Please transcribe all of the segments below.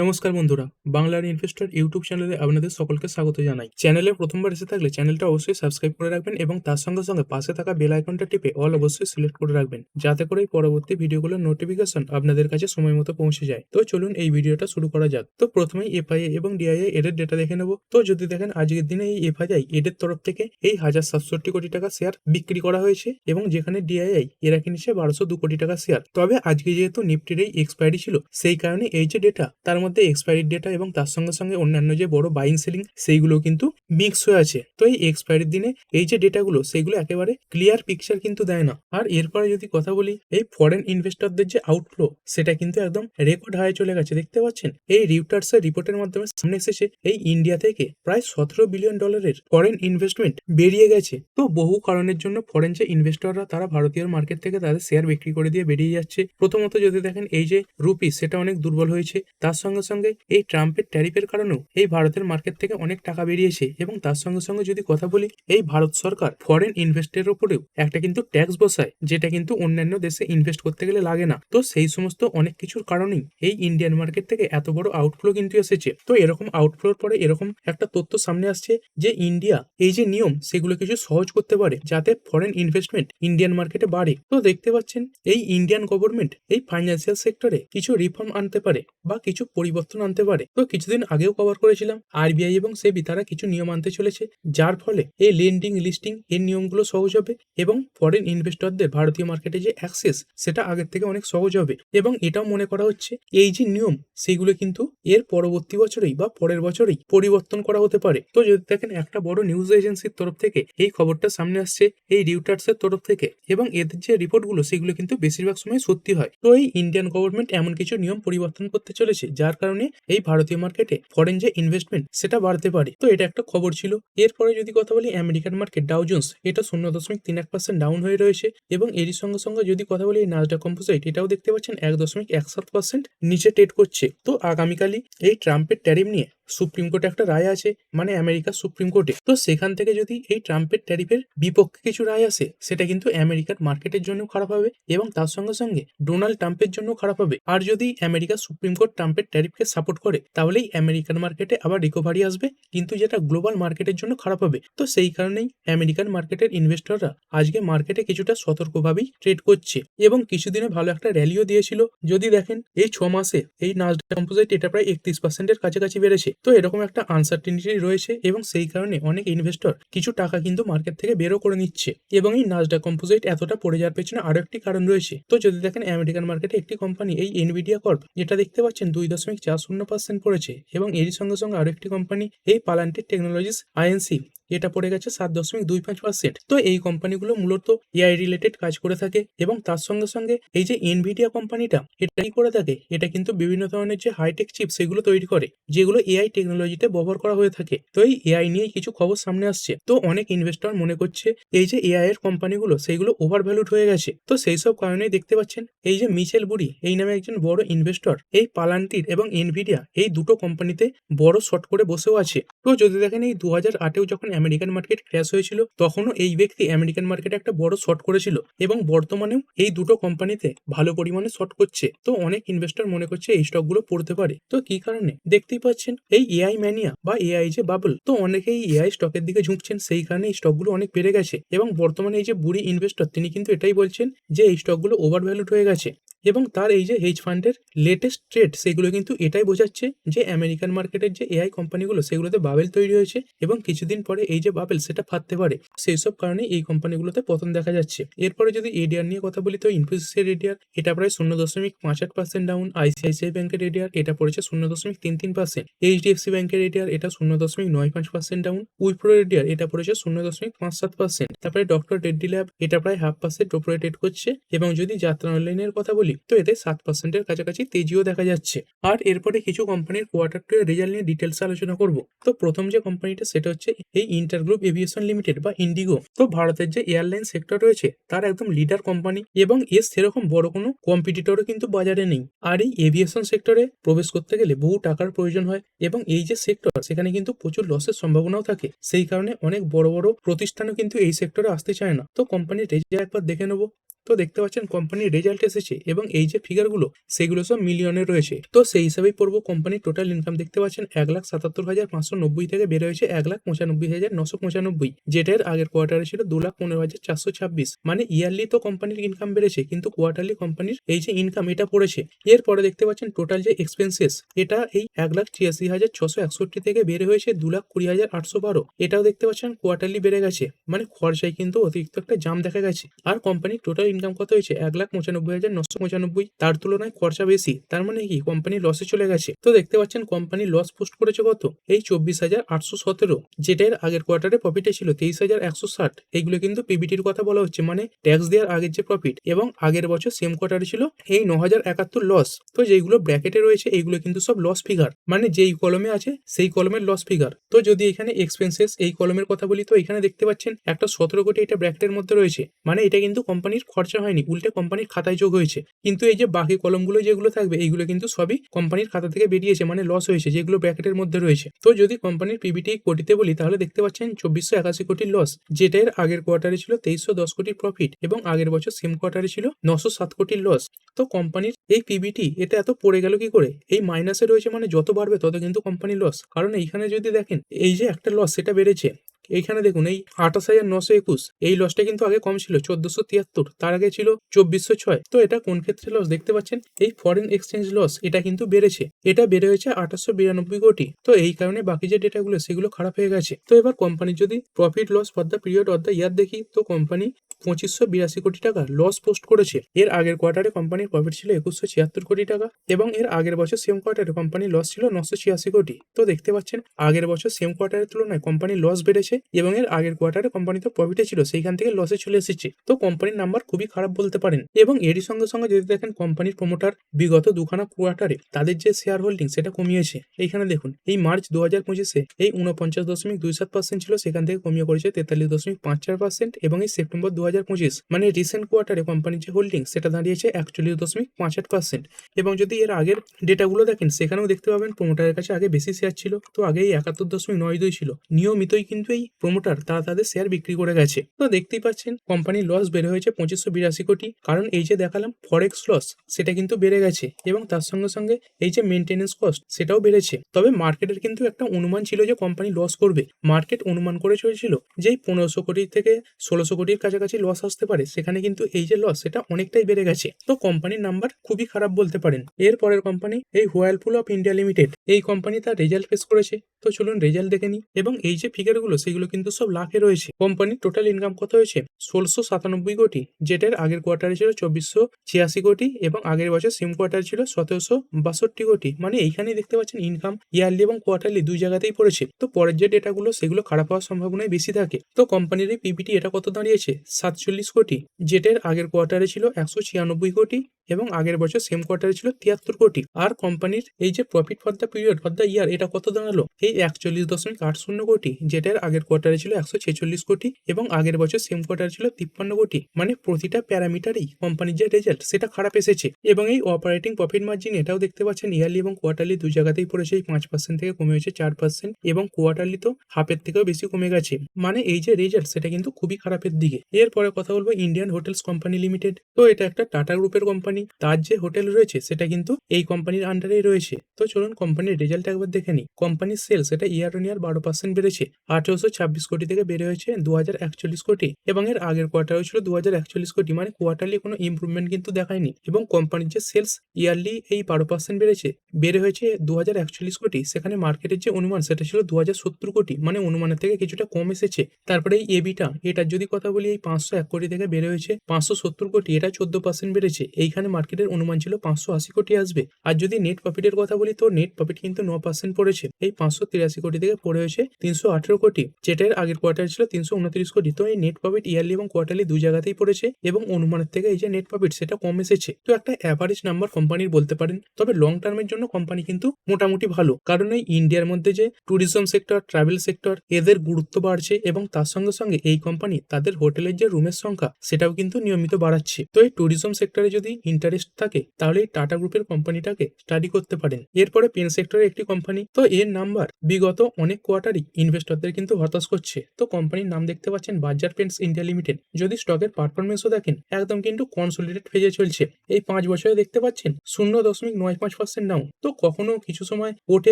নমস্কার বন্ধুরা, বাংলার ইনভেস্টর ইউটিউব চ্যানেলে আপনাদের সকলকে স্বাগত জানাই। চ্যানেলে প্রথমবার এসে থাকলে চ্যানেলটা অবশ্যই সাবস্ক্রাইব করে রাখবেন এবং তার সঙ্গে সঙ্গে পাশে থাকা বেল আইকনটা টিপে অল অবশ্যই সিলেক্ট করে রাখবেন, যাতে করে পরবর্তী ভিডিওগুলোর নোটিফিকেশন আপনাদের কাছে সময় মতো পৌঁছে যায়। তো চলুন এই ভিডিওটা শুরু করা যাক। তো প্রথমেই এফআইআই এবং ডিআইআই এডের ডেটা দেখে নেব। তো যদি দেখেন আজকের দিনে এই এফআইআই এডের তরফ থেকে এই হাজার সাতষট্টি কোটি টাকা শেয়ার বিক্রি করা হয়েছে এবং যেখানে ডিআইআই এরা কিনেছে বারোশো দু কোটি টাকা শেয়ার তবে আজকে যেহেতু নিফটির এই এক্সপায়ারি ছিল, সেই কারণে এই যে ডেটা তার মধ্যে এক্সপায়ারি ডেটা এবং তার সঙ্গে সঙ্গে অন্যান্য যে বড় বাইং সেলিং সেইগুলো কিন্তু মিক্স হয়ে আছে। তো এই এক্সপায়ারির দিনে এই যে ডেটাগুলো সেইগুলো একেবারে ক্লিয়ার পিকচার কিন্তু দেয় না। আর এরপরে যদি কথা বলি, এই ফরেন ইনভেস্টরদের যে আউটফ্লো সেটা কিন্তু একদম রেকর্ড হাই চলে গেছে। দেখতে পাচ্ছেন? এই রিউটার্স এর রিপোর্টের মাধ্যমে সামনে এসেছে, এই ইন্ডিয়া থেকে প্রায় সতেরো বিলিয়ন ডলারের ফরেন ইনভেস্টমেন্ট বেরিয়ে গেছে। তো বহু কারণের জন্য ফরেন যে ইনভেস্টররা তারা ভারতীয় মার্কেট থেকে তাদের শেয়ার বিক্রি করে দিয়ে বেরিয়ে যাচ্ছে। প্রথমত যদি দেখেন, এই যে রুপি সেটা অনেক দুর্বল হয়েছে। তার সঙ্গে সঙ্গে সঙ্গে এই ট্রাম্পের ট্যারিফের কারণেও এই ভারতের মার্কেট থেকে অনেক টাকা বেরিয়েছে এবং তার সঙ্গে সঙ্গে যদি কথা বলি, এই ভারত সরকার ফরেন ইনভেস্টের উপরেও একটা কিন্তু ট্যাক্স বসায়, যেটা কিন্তু অন্যান্য দেশে ইনভেস্ট করতে গেলে লাগে না। তো সেই সমস্ত অনেক কিছুর কারণেই এই ইন্ডিয়ান মার্কেট থেকে এত বড় আউটফ্লো কিন্তু এসেছে। তো এরকম আউটফ্লোর পরে এরকম একটা তথ্য সামনে আসছে যে ইন্ডিয়া এই যে নিয়ম, সেগুলো কিছু সহজ করতে পারে, যাতে ফরেন ইনভেস্টমেন্ট ইন্ডিয়ান মার্কেটে বাড়ে। তো দেখতে পাচ্ছেন, এই ইন্ডিয়ান গভর্নমেন্ট এই ফাইন্যান্সিয়াল সেক্টরে কিছু রিফর্ম আনতে পারে বা কিছু পরিবর্তন আনতে পারে। তো কিছুদিন আগেও কভার করেছিলাম। আরবিআই এবং সেবি তারা কিছু নিয়ম আনতে চলেছে, যার ফলে এই লেন্ডিং লিস্টিং এর নিয়মগুলো সহজ হবে এবং ফরেন ইনভেস্টরদের ভারতীয় মার্কেটে যে অ্যাক্সেস সেটা আগের থেকে অনেক সহজ হবে। এবং এটাও মনে করা হচ্ছে, এই যে নিয়ম, সেগুলো কিন্তু এর পরবর্তী বছরেই বা পরের বছরেই পরিবর্তন করা হতে পারে। তো যদি দেখেন, একটা বড় নিউজ এজেন্সির তরফ থেকে এই খবরটা সামনে আসছে, এই রিউটার্স এর তরফ থেকে এবং এদের যে রিপোর্টগুলো সেগুলো কিন্তু বেশিরভাগ সময় সত্যি হয়। তো এই ইন্ডিয়ান গভর্নমেন্ট এমন কিছু নিয়ম পরিবর্তন করতে চলেছে যার কারণে এই ভারতীয় মার্কেটে ফরেন যে ইনভেস্টমেন্ট সেটা বাড়তে পারে। তো এটা একটা খবর ছিল। এরপরে যদি কথা বলি আমেরিকান মার্কেট ডাউজন্স এটা শূন্য দশমিক তিন এক পার্সেন্ট ডাউন হয়ে রয়েছে এবং এরই সঙ্গে সঙ্গে যদি কথা বলি এই নাজডা কম্পোজাইট এটাও দেখতে পাচ্ছেন এক দশমিক এক সাত পার্সেন্ট নিচে ট্রেড করছে। তো আগামীকালই এই ট্রাম্পের ট্যারিফ নিয়ে সুপ্রিম কোর্টে একটা রায় আছে মানে আমেরিকার সুপ্রিম কোর্টে। তো সেখান থেকে যদি এই ট্রাম্পের ট্যারিফের বিপক্ষে কিছু রায় আসে, সেটা কিন্তু আমেরিকার মার্কেটের জন্য খারাপ হবে এবং তার সঙ্গে সঙ্গে ডোনাল্ড ট্রাম্পের জন্য খারাপ হবে। আর যদি আমেরিকার সুপ্রিম কোর্ট ট্রাম্পের ট্যারিফকে সাপোর্ট করে, তাহলেই আমেরিকান মার্কেটে আবার রিকভারি আসবে। কিন্তু যেটা গ্লোবাল মার্কেটের জন্য খারাপ হবে, তো সেই কারণেই আমেরিকান মার্কেটের ইনভেস্টররা আজকে মার্কেটে কিছুটা সতর্কভাবেই ট্রেড করছে। এবং কিছুদিনে ভালো একটা র্যালিও দিয়েছিল। যদি দেখেন, এই ছ মাসে এই নাজডা কম্পোজিট এটা প্রায় একত্রিশ পার্সেন্টের কাছাকাছি বেড়েছে। তো এরকম একটা আনসার্টিনিটি রয়েছে এবং সেই কারণে অনেক ইনভেস্টর কিছু টাকা কিন্তু মার্কেট থেকে বেরো করে নিচ্ছে। এবং এই নাজডা কম্পোজিট এতটা পড়ে যাওয়ার পেছনে আরও একটি কারণ রয়েছে। তো যদি দেখেন আমেরিকান মার্কেটে একটি কোম্পানি এই এনভিডিয়া কর্প যেটা দেখতে পাচ্ছেন, দুই দশমিক চার শূন্য পার্সেন্ট পড়েছে এবং এরই সঙ্গে সঙ্গে আরেকটি কোম্পানি এই পালান্টি টেকনোলজিস আইএনসি এটা পড়ে গেছে সাত দশমিক দুই পাঁচ পার্সেন্ট তো এই কোম্পানিগুলো মূলত এআই রিলেটেড কাজ করে থাকে এবং তার সঙ্গে সঙ্গে এই যে এনভিডিয়া কোম্পানিটা এটা কি করে থাকে? এটা কিন্তু বিভিন্ন ধরনের যে হাইটেক চিপ সেগুলো তৈরি করে, যেগুলো এআই টেকনোলজিতে ব্যবহার করা হয়ে থাকে। তো এই এআই নিয়ে কিছু খবর সামনে আসছে। তো অনেক ইনভেস্টর মনে করছে এই যে এআই এর কোম্পানিগুলো সেইগুলো ওভার ভ্যালুড হয়ে গেছে। তো সেই সব কারণেই দেখতে পাচ্ছেন এই যে মিচেল বুড়ি, এই নামে একজন বড় ইনভেস্টর এই পালান্টির এবং এনভিডিয়া এই দুটো কোম্পানিতে বড় শর্ট করে বসেও আছে। তো যদি দেখেন এই দু হাজার আটেও যখন আমেরিকান মার্কেট ক্র্যাশ হয়েছিল, তখনও এই ব্যক্তি আমেরিকান মার্কেটে একটা বড় শর্ট করেছিল এবং বর্তমানেও এই দুটো কোম্পানিতে ভালো পরিমাণে শর্ট করছে। তো অনেক ইনভেস্টর মনে করছে এই স্টকগুলো পড়তে পারে। তো কি কারণে? দেখতেই পাচ্ছেন, এই এআই ম্যানিয়া বা এআই যে বাবল তো অনেকেই এআই স্টকের দিকে ঝুঁকছেন, সেই কারণে এই স্টকগুলো অনেক বেড়ে গেছে এবং বর্তমানে এই যে বুড়ি ইনভেস্টর তিনি কিন্তু এটাই বলছেন যে এই স্টকগুলো ওভার ভ্যালুড হয়ে গেছে। এবং তার এই যে হেজ ফান্ডের লেটেস্ট ট্রেড সেগুলো কিন্তু এটাই বোঝাচ্ছে যে আমেরিকান মার্কেটের যে এআই কোম্পানিগুলো সেগুলোতে বাবেল তৈরি হয়েছে এবং কিছুদিন পরে এই যে বাবেল সেটা ফাটতে পারে। সেই সব কারণে এই কোম্পানিগুলোতে পতন দেখা যাচ্ছে। এরপরে যদি এডিআর নিয়ে কথা বলি, তো ইনফোসিসের এডিআর এটা প্রায় শূন্য দশমিক পাঁচ আট পার্সেন্ট ডাউন আইসিআইসিআই ব্যাংকের এডিআর এটা পড়েছে শূন্য দশমিক তিন তিন পার্সেন্ট এইচডিএফসি ব্যাংকের এডিআর এটা শূন্য দশমিক নয় পাঁচ পার্সেন্ট ডাউন উইপ্রো এডিআর এটা পড়েছে শূন্য দশমিক পাঁচ সাত পার্সেন্ট তারপরে ডক্টর রেড্ডি ল্যাব এটা প্রায় হাফ পার্সেন্ট ওপরে ট্রেড করছে। এবং যদি যাত্রা অনলাইনের কথা বলি তো এতে সাত পার্সেন্টের কাছাকাছি তেজিও দেখা যাচ্ছে। আর এরপরে কিছু কোম্পানির কোয়ার্টার টু এর রেজাল্ট নিয়ে ডিটেলস আলোচনা করব। তো প্রথম যে কোম্পানিটা সেটা হচ্ছে এই ইন্টারগ্রুপ এভিয়েশন লিমিটেড বা ইন্ডিগো তো ভারতের যে এয়ারলাইন সেক্টর রয়েছে, তার একদম লিডার কোম্পানি এবং এর সেরকম বড় কোনো কম্পিটিটরও কিন্তু বাজারে নেই। আর এই এভিয়েশন সেক্টরে প্রবেশ করতে গেলে বহু টাকার প্রয়োজন হয় এবং এই যে সেক্টর সেখানে কিন্তু প্রচুর লসের সম্ভাবনাও থাকে। সেই কারণে অনেক বড় বড় প্রতিষ্ঠানও কিন্তু এই সেক্টরে আসতে চায় না। তো কোম্পানির রেজাল্ট একবার দেখে নেব। তো দেখতে পাচ্ছেন কোম্পানির রেজাল্ট এসেছে এবং এই যে ফিগারগুলো সেগুলো সব মিলিয়নে রয়েছে। তো সেই হিসাবেই পড়ব কোম্পানির টোটাল ইনকাম দেখতে পাচ্ছেন এক লাখ সাতাত্তর হাজার পাঁচশো নব্বই থেকে বেড়ে হয়েছে এক লাখ পঁচানব্বই হাজার নশো পঁচানব্বই যেটার আগের কোয়ার্টারে ছিল দু লাখ পনেরো হাজার চারশো ছাব্বিশ। মানে ইয়ারলি তো কোম্পানির ইনকাম বেড়েছে, কিন্তু কোয়ার্টারলি কোম্পানির এই যে ইনকাম এটা পড়েছে। এরপরে দেখতে পাচ্ছেন টোটাল যে এক্সপেন্সেস এটা এই এক লাখ ছিয়াশি হাজার ছশো একষট্টি থেকে বেড়ে হয়েছে দু লাখ কুড়ি হাজার আটশো বারো। এটাও দেখতে পাচ্ছেন কোয়ার্টারলি বেড়ে গেছে। মানে খরচায় কিন্তু অতিরিক্ত একটা জাম দেখা গেছে। আর কোম্পানির টোটাল ইনকাম কত হয়েছে? এক লাখ পঁচানব্বই হাজার নশো পঁচানব্বই। তার তুলনায় খরচা বেশি। তার মানে কি? কোম্পানি লসে চলে গেছে। তো দেখতে পাচ্ছেন কোম্পানি লস পোস্ট করেছে কত? এই চব্বিশ হাজার আটশো সতেরো, যেটার আগের কোয়ার্টারে প্রফিটে ছিল তেইশ হাজার একশো ষাট। এইগুলো কিন্তু পিবিটির কথা বলা হচ্ছে মানে ট্যাক্স দেওয়ার আগের যে প্রফিট এবং আগের বছর সেম কোয়ার্টারে ছিল এই ন হাজার একাত্তর লস তো যেইগুলো ব্র্যাকেটে রয়েছে, এইগুলো কিন্তু সব লস ফিগার মানে যেই কলমে আছে, সেই কলমের লস ফিগার তো যদি এখানে এক্সপেন্সেস এই কলমের কথা বলি, তো এখানে দেখতে পাচ্ছেন, একটা সতেরো কোটি এটা ব্র্যাকেটের মধ্যে রয়েছে। মানে এটা কিন্তু কোম্পানির খরচা হয়নি, উল্টে কোম্পানির খাতায় যোগ হয়েছে। কিন্তু এই যে বাকি কলমগুলো যেগুলো থাকবে, এইগুলো কিন্তু সবই কোম্পানির খাতা থেকে বেরিয়েছে মানে লস হয়েছে, যেগুলো ব্র্যাকেটের মধ্যে রয়েছে। তো যদি কোম্পানির পিবিটি কোটিতে বলি, তাহলে দেখতে পাচ্ছেন চব্বিশশো একাশি কোটির লস যেটার আগের কোয়ার্টারে ছিল তেইশশো দশ কোটির প্রফিট এবং আগের বছর সেম কোয়ার্টারে ছিল নশো সাত কোটির লস তো কোম্পানির এই পিবিটি এটা এত পড়ে গেল কি করে? এই মাইনাসে রয়েছে মানে যত বাড়বে, তত কিন্তু কোম্পানি লস কারণ এইখানে যদি দেখেন, এই যে একটা লস সেটা বেড়েছে। এইখানে দেখুন, এই আঠাশ হাজার নশো একুশ, এই লসটা কিন্তু আগে কম ছিল, চোদ্দশো তিয়াত্তর, তার আগে ছিল চব্বিশশো ছয়। তো এটা কোন ক্ষেত্রে লস দেখতে পাচ্ছেন, এই ফরেন এক্সচেঞ্জ লস এটা কিন্তু বেড়েছে। এটা বেড়ে হয়েছে আঠাশশো বিরানব্বই কোটি। তো এই কারণে বাকি যে ডেটাগুলো সেগুলো খারাপ হয়ে গেছে। তো এবার কোম্পানির যদি profit loss for the period of the year দেখি, তো কোম্পানি পঁচিশশো বিরাশি কোটি টাকা লস পোস্ট করেছে। এর আগের কোয়ার্টারে কোম্পানির প্রফিট ছিল একুশশো ছিয়াত্তর কোটি টাকা এবং এর আগের বছর সেম কোয়ার্টারে কোম্পানির লস ছিল নশো ছিয়াশি কোটি। তো দেখতে পাচ্ছেন, আগের বছর সেম কোয়ার্টারের তুলনায় কোম্পানির লস বেড়েছে এবং এর আগের কোয়ার্টারে কোম্পানি তো প্রফিটে ছিল, সেইখান থেকে লসে চলে এসেছে। তো কোম্পানির নাম্বার খুবই খারাপ বলতে পারেন। এবং এরই সঙ্গে সঙ্গে যদি দেখেন কোম্পানির প্রমোটার বিগত দুখানা কোয়ার্টারে তাদের যে শেয়ার হোল্ডিং সেটা কমিয়েছে। এইখানে দেখুন, এই মার্চ দু হাজার পঁচিশে এই উনপঞ্চাশ দশমিক দুই সাত পার্সেন্ট ছিল, সেখান থেকে কমিয়ে করেছে তেতাল্লিশ দশমিক পাঁচ চার পার্সেন্ট এবং এই সেপ্টেম্বর দু হাজার পঁচিশ মানে রিসেন্ট কোয়ার্টারে কোম্পানির যে হোল্ডিং সেটা দাঁড়িয়েছে একচল্লিশ দশমিক পাঁচ আট পার্সেন্ট এবং যদি এর আগের ডেটাগুলো দেখেন, সেখানেও দেখতে পাবেন প্রমোটারের কাছে আগে বেশি শেয়ার ছিল, তো আগে এই একাত্তর দশমিক নয় দুই ছিল। নিয়মিতই কিন্তু এই প্রমোটার তারা তাদের শেয়ার বিক্রি করে গেছে। তো দেখতেই পাচ্ছেন কোম্পানির লস বেড়ে হয়েছে পঁচিশশো বিরাশি কোটি। কারণ এই যে দেখালাম ফরেক্স লস সেটা কিন্তু বেড়ে গেছে এবং তার সঙ্গে সঙ্গে এই যে মেনটেনেন্স কস্ট সেটাও বেড়েছে। তবে মার্কেটের কিন্তু একটা অনুমান ছিল যে কোম্পানি লস করবে। মার্কেট অনুমান করে চলেছিল যে পনেরোশো কোটি থেকে ষোলোশো কোটির কাছাকাছি লস আসতে পারে। সেখানে কিন্তু এই যে লস সেটা অনেকটাই বেড়ে গেছে। তো কোম্পানির নাম্বার খুবই খারাপ বলতে পারেন। এর পরের কোম্পানি এই হুয়ালপুল অফ ইন্ডিয়া লিমিটেড এই কোম্পানি তার রেজাল্ট পেশ করেছে। তো চলুন রেজাল্ট দেখে নিই। এবং এই যে ফিগার ফিগারগুলো সেগুলো কিন্তু সব লাখে রয়েছে। কোম্পানির টোটাল ইনকাম কত হয়েছে? ষোলশো সাতানব্বই কোটি, যেটার আগের কোয়ার্টারে ছিল চব্বিশশো ছিয়াশি কোটি এবং আগের বছর সেম কোয়ার্টার ছিল সতেরোশো বাষট্টি কোটি। মানে এইখানেই দেখতে পাচ্ছেন ইনকাম ইয়ারলি এবং কোয়ার্টারলি দুই জায়গাতেই পড়েছে। তো পরের যে ডেটাগুলো সেগুলো খারাপ হওয়ার সম্ভাবনাই বেশি থাকে। তো কোম্পানির এই পিপিটি এটা কত দাঁড়িয়েছে? সাতচল্লিশ কোটি, যেটার আগের কোয়ার্টারে ছিল একশো ছিয়ানব্বই কোটি এবং আগের বছর সেম কোয়ার্টারে ছিল তিয়াত্তর কোটি। আর কোম্পানির এই যে profit for the period for the year এটা কত দাঁড়াল? এই একচল্লিশ দশমিক আট শূন্য কোটি, যেটার আগের কোয়ার্টারে ছিল একশো ছেচল্লিশ কোটি এবং আগের বছর সেম কোয়ার্টারে ছিল তিপ্পান্ন কোটি। মানে প্রতিটা প্যারামিটারেই কোম্পানির যে রেজাল্ট সেটা খারাপ এসেছে। এবং এই অপারেটিং প্রফিট মার্জিন এটাও দেখতে পাচ্ছেন ইয়ারলি এবং কোয়ার্টারলি দুই জায়গাতেই পড়েছে। পাঁচ পার্সেন্ট থেকে কমে হয়েছে চার পার্সেন্ট এবং কোয়ার্টারলি তো হাফের থেকেও বেশি কমে গেছে। মানে এই যে রেজাল্ট সেটা কিন্তু খুবই খারাপের দিকে। এরপরে কথা বলব ইন্ডিয়ান হোটেলস কোম্পানি লিমিটেড তো এটা একটা টাটা গ্রুপের কোম্পানি তার যে হোটেল রয়েছে, সেটা কিন্তু এই কোম্পানির আন্ডারেই রয়েছে। তো চলুন কোম্পানির রেজাল্ট একবার দেখে নিই। কোম্পানির সেলস এটা ইয়ার অন ইয়ার বারো পার্সেন্ট বেড়েছে। আঠারোশো ছাব্বিশ কোটি থেকে বেড়ে হয়েছে দু হাজার একচল্লিশ কোটি। এবং এর আগের কোয়ার্টার ছিল দু হাজার একচল্লিশ কোটি। মানে কোয়ার্টারলি কোনো ইম্প্রুভমেন্ট কিন্তু দেখায়নি। এবং কোম্পানির যে সেলস ইয়ারলি এই বারো পার্সেন্ট বেড়েছে। বেড়ে হয়েছে দু হাজার একচল্লিশ কোটি। সেখানে মার্কেটের যে অনুমান, সেটা ছিল দু হাজার সত্তর কোটি। মানে অনুমানের থেকে কিছুটা কম এসেছে। তারপরে এই এবিটা এটার যদি কথা বলি, এই পাঁচশো এক কোটি থেকে বেড়ে হয়েছে পাঁচশো সত্তর কোটি। এটা চোদ্দ পার্সেন্ট বেড়েছে। এইখানে মার্কেটের অনুমান ছিল পাঁচশো আশি কোটি আসবে। আর যদি নেট প্রফিটের কথা বলি, তো নেট প্রফিট কিন্তু ন পার্সেন্ট পড়েছে। এই পাঁচশো তিরাশি কোটি থেকে পড়ে হয়েছে তিনশো আঠেরো কোটি। যেটার আগের কোয়ার্টার ছিল তিনশো উনত্রিশ কোটি। তো এই নেট প্রফিট ইয়ারলি এবং কোয়ার্টারলি দুই জায়গাতেই পড়েছে এবং অনুমানের থেকে এই যে নেট প্রফিট সেটা কম এসেছে। তো একটা অ্যাভারেজ নাম্বার কোম্পানির বলতে পারেন। তবে লং টার্মের জন্য কোম্পানি কিন্তু মোটামুটি ভালো। কারণ এই ইন্ডিয়ার মধ্যে যে ট্যুরিজম সেক্টর ট্রাভেল সেক্টর এদের গুরুত্ব বাড়ছে এবং তার সঙ্গে সঙ্গে এই কোম্পানি তাদের হোটেলের যে রুমের সংখ্যা, সেটাও কিন্তু নিয়মিত বাড়াচ্ছে। তো এই ট্যুরিজম সেক্টরে যদি ইন্টারেস্ট থাকে তাহলে টাটা গ্রুপের কোম্পানিটাকে স্টাডি করতে পারেন। এরপরে পেন সেক্টরের একটি কোম্পানি তো এর নাম্বার বিগত অনেক কোয়ার্টারই ইনভেস্টরদের কিন্তু হতাশ করছে। তো কোম্পানির নাম দেখতে পাচ্ছেন বাজার পেন্টস ইন্ডিয়া লিমিটেড যদি স্টকের পারফরমেন্সও দেখেন, একদম কিন্তু কনসোলিডেট ফেজে চলছে। এই পাঁচ বছরে দেখতে পাচ্ছেন শূন্য দশমিক নয় পাঁচ পার্সেন্ট ডাউন তো কখনো কিছু সময় ওঠে,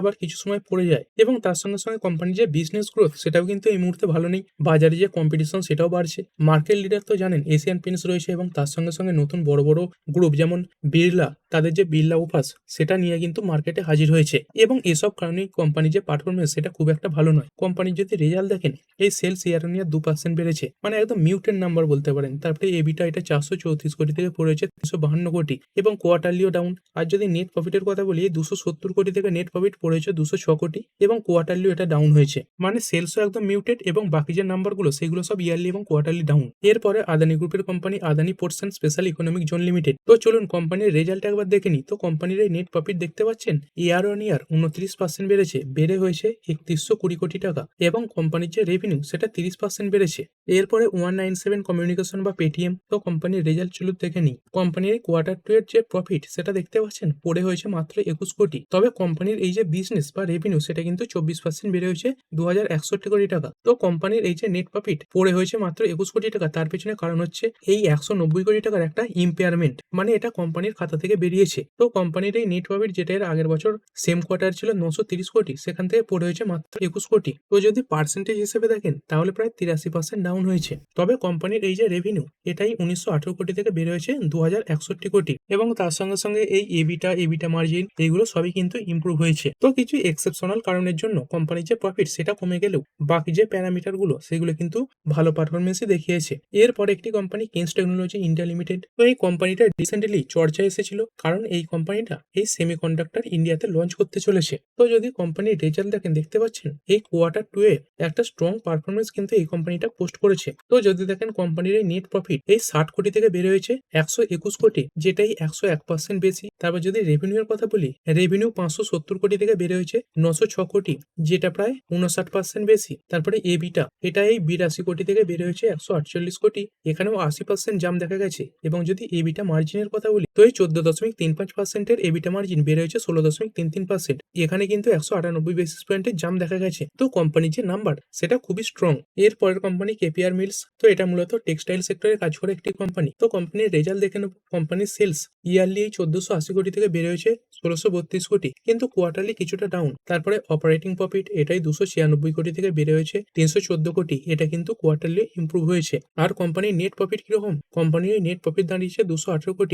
আবার কিছু সময় পড়ে যায়। এবং তার সঙ্গে সঙ্গে কোম্পানির যে বিজনেস গ্রোথ সেটাও কিন্তু এই মুহূর্তে ভালো নেই। বাজারে যে কম্পিটিশন সেটাও বাড়ছে। মার্কেট লিডার তো জানেন এশিয়ান পেন্টস রয়েছে এবং তার সঙ্গে সঙ্গে নতুন বড় বড় গ্রুপ, যেমন বিড়লা, তাদের যে বিড়লা উপাস, সেটা নিয়ে কিন্তু মার্কেটে হাজির হয়েছে। এবং এসব কারণে কোম্পানির যে পারফরমেন্স সেটা খুব একটা ভালো নয়। কোম্পানির যদি রেজাল্ট দেখেন, এই সেলস ইয়ার ইয়ার দু পার্সেন্ট বেড়েছে। মানে একদম মিউটেন নাম্বার বলতে পারেন। তারপরে এবিটা এটা চারশো চৌত্রিশ কোটি থেকে পড়েছে তিনশো বাহান্ন কোটি। এবং কোয়ার্টারলিও ডাউন আর যদি নেট প্রফিটের কথা বলি দুশো সত্তর কোটি থেকে নেট প্রফিট পড়েছে দুশো ছ কোটি। এবং কোয়ার্টারলিও এটা ডাউন হয়েছে। মানে সেলসও একদম মিউটেড এবং বাকি যে নাম্বারগুলো সেগুলো সব ইয়ারলি এবং কোয়ার্টারলি ডাউন এরপরে আদানি গ্রুপের company Adani ports and special economic zone limited তো চলুন কোম্পানির রেজাল্ট একবার দেখে নিই। তো কোম্পানির এই নেট প্রফিট দেখতে পাচ্ছেন? ইয়ার অন ইয়ার উনত্রিশ পার্সেন্ট বেড়েছে, বেড়ে হয়েছে একত্রিশশো কুড়ি কোটি টাকা এবং কোম্পানির যে রেভিনিউ সেটা তিরিশ পার্সেন্ট বেড়েছে। এরপরে ওয়ান নাইন সেভেন কমিউনিকেশন বা পেটিএম তো কোম্পানির রেজাল্ট চলুন দেখে নিই। কোম্পানির কোয়ার্টার টু এর যে প্রফিট সেটা দেখতে পাচ্ছেন? পড়ে হয়েছে মাত্র একুশ কোটি। তবে কোম্পানির এই যে বিজনেস বা রেভিনিউ সেটা কিন্তু চব্বিশ পার্সেন্ট বেড়ে হয়েছে দু হাজার একষট্টি কোটি টাকা। তো কোম্পানির এই যে নেট প্রফিট পড়ে হয়েছে মাত্র একুশ কোটি টাকা। তার পেছনে কারণ হচ্ছে এই একশো নব্বই কোটি টাকার একটা ইম্পেয়ারমেন্ট মানে এটা কোম্পানির খাতা থেকে বেরিয়েছে। তো কোম্পানির এই নেট প্রফিট যেটা এর আগের বছর সেম কোয়ার্টার ছিল নশো তিরিশ কোটি, সেখান থেকে পড়ে হয়েছে মাত্র একুশ কোটি। তো যদি পার্সেন্টেজ হিসেবে দেখেন, তাহলে প্রায় তিরাশি পার্সেন্ট ডাউন হয়েছে। তবে কোম্পানির এই যে রেভিনিউ এটাই উনিশশো আঠারো কোটি থেকে বের হয়েছে দু হাজার একষট্টি কোটি। এবং তার সঙ্গে সঙ্গে এই এবিটা এবিটা মার্জিন এইগুলো সবই কিন্তু ইমপ্রুভ হয়েছে। তো কিছু এক্সেপশনাল কারণের জন্য কোম্পানির যে প্রফিট সেটা কমে গেলেও বাকি যে প্যারামিটারগুলো, সেগুলো কিন্তু ভালো পারফরমেন্সই দেখিয়েছে। এরপর একটি company Kaynes technology India limited তো এই কোম্পানিটা রিসেন্টলি চর্চায় এসেছিল, কারণ এই কোম্পানিটা এই সেমি সেমিকন্ডাক্টর ইন্ডিয়াতে লঞ্চ করতে চলেছে। তো যদি কোম্পানির রেজাল্ট দেখেন, দেখতে পাচ্ছেন, এই কোয়ার্টার টু এ একটা স্ট্রং পারফরমেন্স কিন্তু এই কোম্পানিটা পোস্ট করেছে। তো যদি দেখেন কোম্পানির এই নেট প্রফিট এই ষাট কোটি থেকে বের হয়েছে, একশো একুশ কোটি, যেটাই একশো এক পার্সেন্ট বেশি। তারপর যদি রেভিনিউ এর কথা বলি রেভিনিউ পাঁচশো সত্তর কোটি থেকে বেড়ে হয়েছে, নশো ছ কোটি, যেটা প্রায় উনষাট পার্সেন্ট বেশি। তারপরে এবিটা এটা এই বিরাশি কোটি থেকে বেড়ে হয়েছে, একশো আটচল্লিশ কোটি, এখানেও আশি পার্সেন্ট জাম দেখা গেছে। এবং যদি এবিটা মার্জিনের কথা বলি, তো এই চোদ্দ দশমিক তিন পাঁচ পার্সেন্টের এবিটা মার্জিন বেড়ে হয়েছে ষোলো দশমিক তিন তিন পার্সেন্ট এখানে কিন্তু একশো আটানব্বই বেসিস পয়েন্টের জাম দেখা গেছে। তো কোম্পানির যে নাম্বার সেটা খুবই স্ট্রং এর পরের কোম্পানি কেপিআর মিলস তো এটা মূলত টেক্সটাইল সেক্টরে কাজ করে একটি কোম্পানি তো কোম্পানির রেজাল্ট দেখে নেব কোম্পানির সেলস ইয়ারলি এই চোদ্দশো আশি কোটি থেকে বেড়ে হয়েছে ষোলোশো বত্রিশ কোটি। কিন্তু কোয়ার্টারলি কিছুটা ডাউন তারপরে অপারেটিং প্রফিট এটাই দুশো ছিয়ানব্বই কোটি থেকে বেড়ে হয়েছে তিনশো চোদ্দ কোটি। এটা কিন্তু কোয়ার্টারলি ইমপ্রুভ হয়েছে। আর কোম্পানির নেট প্রফিট কীরকম? কোম্পানির নেট প্রফিট দাঁড়িয়েছে দুশো আঠারো কোটি।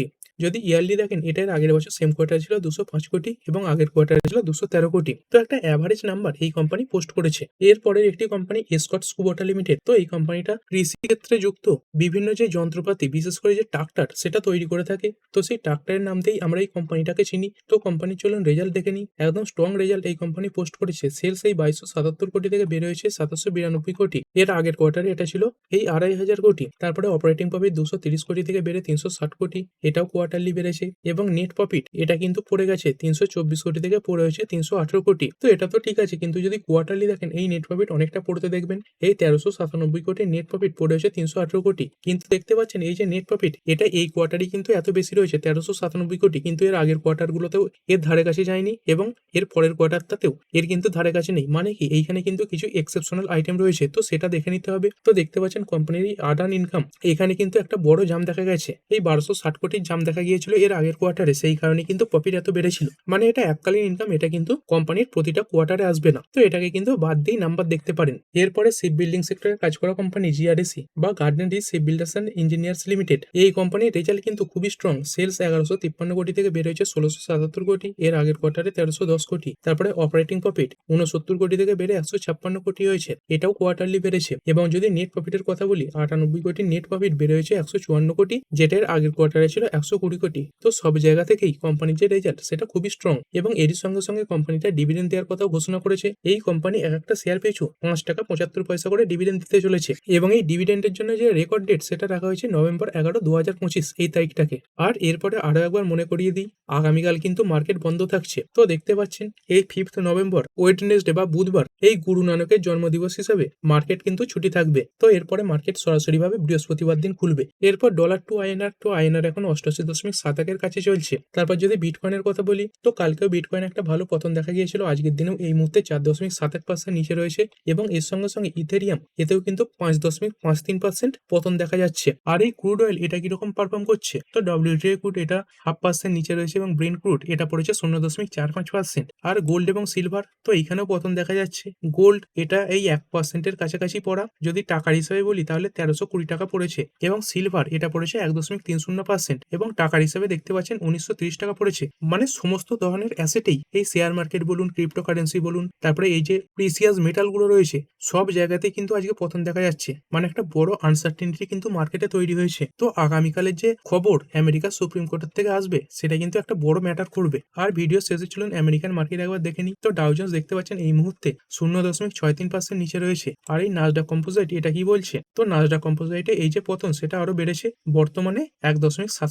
যদি ইয়ারলি দেখেন, এটার আগের বছর সেম কোয়ার্টার ছিল দুশো পাঁচ কোটি এবং আগের কোয়ার্টার ছিল দুশো তেরো কোটি। তো একটা অ্যাভারেজ নাম্বার এই কোম্পানি পোস্ট করেছে। এরপরের একটি কোম্পানি এসকট স্কুবোটা লিমিটেড তো এই কোম্পানিটা কৃষি ক্ষেত্রে যুক্ত। বিভিন্ন যে যন্ত্রপাতি, বিশেষ করে যে ট্রাক্টর সেটা তৈরি করে থাকে। তো সেই ট্রাক্টরের নাম দিয়েই আমরা এই কোম্পানিটাকে চিনি। তো কোম্পানির চলুন রেজাল্ট দেখে নিই। একদম স্ট্রং রেজাল্ট এই কোম্পানি পোস্ট করেছে। সেলস এই বাইশশো সাতাত্তর কোটি থেকে বের হয়েছে সাতাশশো বিরানব্বই কোটি। এর আগের কোয়ার্টারে এটা ছিল এই আড়াই হাজার কোটি। তারপরে অপারেটিং প্রফিট দুশো তিরিশ কোটি থেকে বেড়ে তিনশো ষাট কোটি। এটাও কোয়ার্টারলি বেড়েছে এবং নেট প্রফিট এটা কিন্তু পড়ে গেছে তিনশো চব্বিশ কোটি থেকে পড়ে হয়েছে তিনশো আঠেরো কোটি। তো এটা তো ঠিক আছে, কিন্তু যদি কোয়ার্টারলি দেখেন, এই নেট প্রফিট অনেকটা পড়তে দেখবেন। এই তেরোশো সাতানব্বই কোটি নেট প্রফিট পড়ে হয়েছে তিনশো আঠেরো কোটি। কিন্তু দেখতে পাচ্ছেন, এই যে নেট প্রফিট এটা এই কোয়ার্টারই কিন্তু এত বেশি রয়েছে, তেরোশো সাতানব্বই কোটি। কিন্তু এর আগের কোয়ার্টারগুলোতেও এর ধারে কাছে যায়নি এবং এর পরের কোয়ার্টারটাতেও এর কিন্তু ধারে কাছে নেই। মানে কি, এইখানে কিন্তু কিছু এক্সেপশনাল আইটেম রয়েছে, তো সেটা দেখে নিতে হবে। তো দেখতে পাচ্ছেন কোম্পানির আর্ন ইনকাম এখানে কিন্তু একটা বড় জাম দেখা গেছে। এই বারোশো ষাট কোটির জাম দেখা গিয়েছিল, এর আগের কোয়ার্টারে সেই কারণে কিন্তু প্রফিট এত বেড়েছিল। মানে এটা এককালীন ইনকাম এটা কিন্তু কোম্পানির প্রতিটা কোয়ার্টারে আসবে না। তো এটাকে কিন্তু বাদ দিয়ে নাম্বার দেখতে পারেন। এরপরে শিপ বিল্ডিং সেক্টরে কাজ করা কোম্পানি জিআরএসি বা garden reach ship builders and engineers limited এই কোম্পানির রেজাল্ট কিন্তু খুবই স্ট্রং সেলস এগারোশো তিপ্পান্ন কোটি থেকে বের হয়েছে ষোলোশো সাতাত্তর কোটি। এর আগের কোয়ার্টারে তেরোশো দশ কোটি। তারপরে অপারেটিং প্রফিট উনসত্তর কোটি থেকে বেড়ে একশো ছাপ্পান্ন কোটি হয়েছে। এটাও কোয়ার্টারলি বেড়েছে। এবং যদি নেট প্রফিটের কথা বলি, আটানব্বই কোটি নেট প্রফিট বেড়ে হয়েছে একশো চুয়ান্ন কোটি। যেটার আগের কোয়ার্টারে ছিল একশো কুড়ি কোটি। তো সব জায়গা থেকেই কোম্পানির যে রেজাল্ট সেটা খুবই স্ট্রং এবং এরই সঙ্গে সঙ্গে কোম্পানিটা ডিভিডেন্ড দেওয়ার কথাও ঘোষণা করেছে। এই কোম্পানি এক একটা শেয়ার পিছু পাঁচ টাকা পঁচাত্তর পয়সা করে ডিভিডেন্ড দিতে চলেছে। এবং এই ডিভিডেন্ডের জন্য যে রেকর্ড ডেট সেটা রাখা হয়েছে নভেম্বর এগারো দু হাজার পঁচিশ, এই তারিখটাকে। আর এরপরে আরও একবার মনে করিয়ে দিই, আগামীকাল কিন্তু মার্কেট বন্ধ থাকছে। তো দেখতে পাচ্ছেন, এই ফিফথ নভেম্বর ওয়েডনেসডে বা বুধবার, এই গুরু নানকের জন্মদিবস হিসেবে মার্কেট কিন্তু ছুটি থাকবে। তো এরপরে মার্কেট সরাসরিভাবে বৃহস্পতিবার দিন খুলবে। এরপর dollar to INR to INR এখন অষ্টআশি দশমিক সাত একের কাছে চলছে। তারপর যদি বিটকয়েনের কথা বলি, তো কালকেও বিটকয়েন একটা ভালো পতন দেখা গিয়েছিল। আজকের দিনেও এই মুহূর্তে চার দশমিক সাত এক পার্সেন্ট নিচে রয়েছে এবং এর সঙ্গে সঙ্গে ইথেরিয়াম, এতেও কিন্তু পাঁচ দশমিক পাঁচ তিন পার্সেন্ট পতন দেখা যাচ্ছে। আর এই ক্রুড অয়েল এটা কীরকম পারফর্ম করছে? তো ডব্লিউটিআই ক্রুড এটা হাফ পার্সেন্ট নিচে রয়েছে এবং ব্রেন ক্রুড এটা পড়েছে শূন্য দশমিক চার পাঁচ পার্সেন্ট আর গোল্ড এবং সিলভার, তো এইখানেও পতন দেখা যাচ্ছে। গোল্ড এটা এই এক পার্সেন্টের কাছাকাছি পড়া। যদি টাকার হিসাবে বলি, তাহলে তেরোশো কুড়ি টাকা পড়েছে এবং সিলভার এটা পড়েছে এক দশমিক তিন শূন্য পার্সেন্ট এবং টাকার হিসাবে দেখতে পাচ্ছেন উনিশশো টাকা পড়েছে। মানে সমস্ত ধরনের অ্যাসেটেই এই। শেয়ার মার্কেট বলুন ক্রিপ্টোকারেন্সি বলুন, তারপরে এই যে প্রিসিয়াস মেটালগুলো রয়েছে, সব জায়গাতে কিন্তু আজকে পতন দেখা যাচ্ছে। মানে একটা বড় আনসার্টেনিটি কিন্তু মার্কেটে তৈরি হয়েছে। তো আগামীকালের যে খবর আমেরিকার সুপ্রিম কোর্টের থেকে আসবে, সেটা কিন্তু একটা বড় ম্যাটার করবে। আর ভিডিও শেষে চলুন আমেরিকান মার্কেট একবার দেখে নিই। তো ডাউজন্স দেখতে পাচ্ছেন এই মুহূর্তে শূন্য দশমিক ছয় তিন পার্সেন্ট নিচে রয়েছে। আর এই নাজডা কম্পোজাইট এটা কি বলছে? তো নাজডা কম্পোজাইটে এই যে পতন, সেটা আরও বেড়েছে। বর্তমানে এক দশমিক সাত